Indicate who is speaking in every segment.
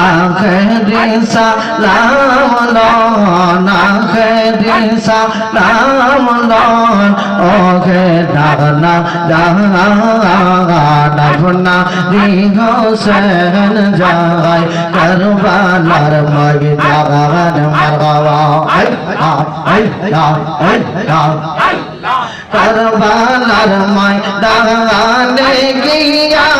Speaker 1: আখরি সালাম লন আখরি সালাম লন ওকে ডানা ডানা ভুনা রিহসেন যায় করবালার ময়দান মারগাওয়া করবালার ময়দানে গিয়া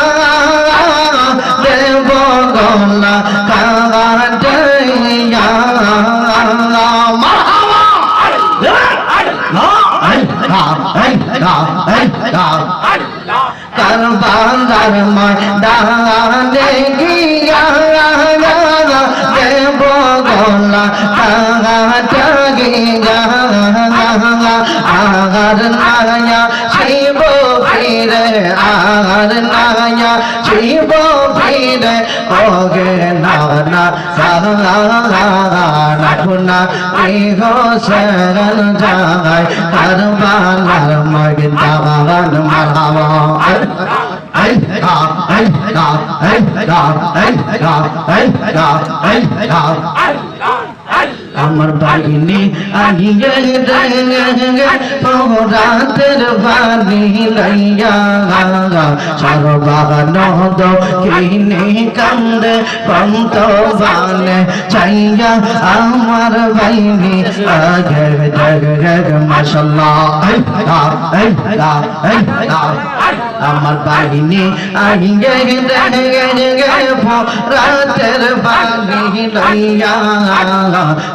Speaker 1: করবালার ময়দানে গিয়া দেব গলা কাটাইয়া আগার নায়া শিব ফিরে আগার নায়া শিব ফিরে ওগে নানা সাগানা খুনা ইহো শরণ যায় করবালার মগদাগান মারহাবা আই আ আই আমার বাহিনী আহিয়ে রে পৌরাতের বাণী লইয়া সর্বান কিনে কান্দে পন্ত বানে চাইয়া আমার বাহিনী আগে জগ জগ মশাল্লা আমার বাহিনী আহিয়ে রে পৌরাতের বাণী লইয়া।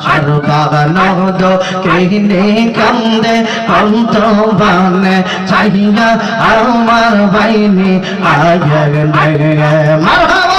Speaker 1: সর্বানন্দ কিনে কান্দে অন্ত বানে চাহিয়া আমার বাইনি আগে মারহাবা!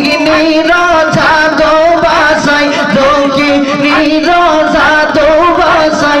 Speaker 1: নীরা দো বাসাই দুঃখী নীরা দো বাসাই।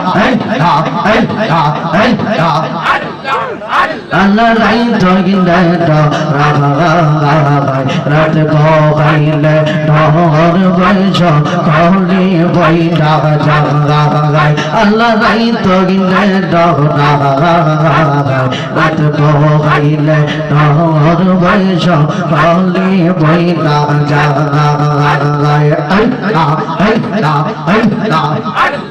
Speaker 1: আল্লাহ রাই রাগাই রাত বগাইলে ডহর বৈশ কলি বৈলা জাগাই মারহাবা আই হা আই হা আই হা আই হা আই হা আল্লাহ আল্লাহ আল্লাহ আল্লাহ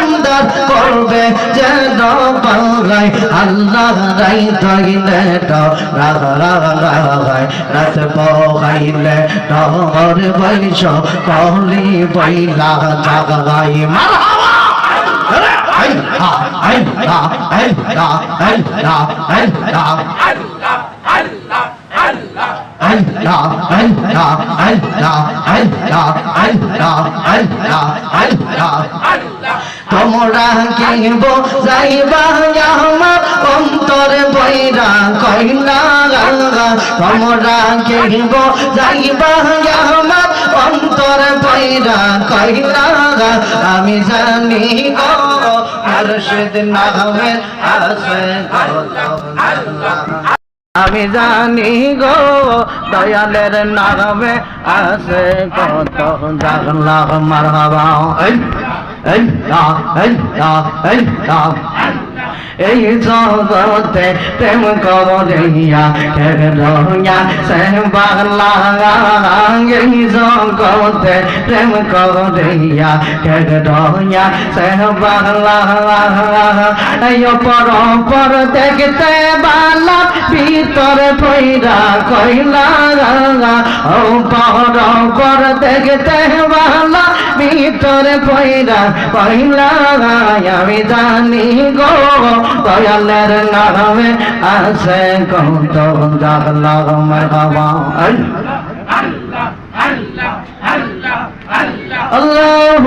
Speaker 1: করবে যেন পালাই আল্লাহ রাই ধরিলে ডরাই রাত বহাইলে ডর বৈশ কলি বৈলা জাগাই মারা Allah কেব যাইবা আমার অন্তরে বৈরা কইলা তোমরা কেব যাইবা অন্তরে বৈরা কইলা আমি জানি আমি জানি গো, দয়ালের নামে আছে কত জাগলা মারহাবা। এই এই না এই জগতে প্রেম করিয়া রহিয়া সে বাংলা এই জগতে প্রেম করিয়া রহিয়া সে বাংলা পর পর দেখতে বালা, ভিতর ভৈরা কইলা ও পর পর দেখতে বালা ভিতরে পয়রা পয়লা, আমি জানি গো, দয়ালের নামে আছে কত জালা মারহাবা আল্লাহ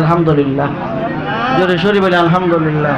Speaker 1: আলহামদুলিল্লাহ। জোরে শরীর বলে আলহামদুলিল্লাহ।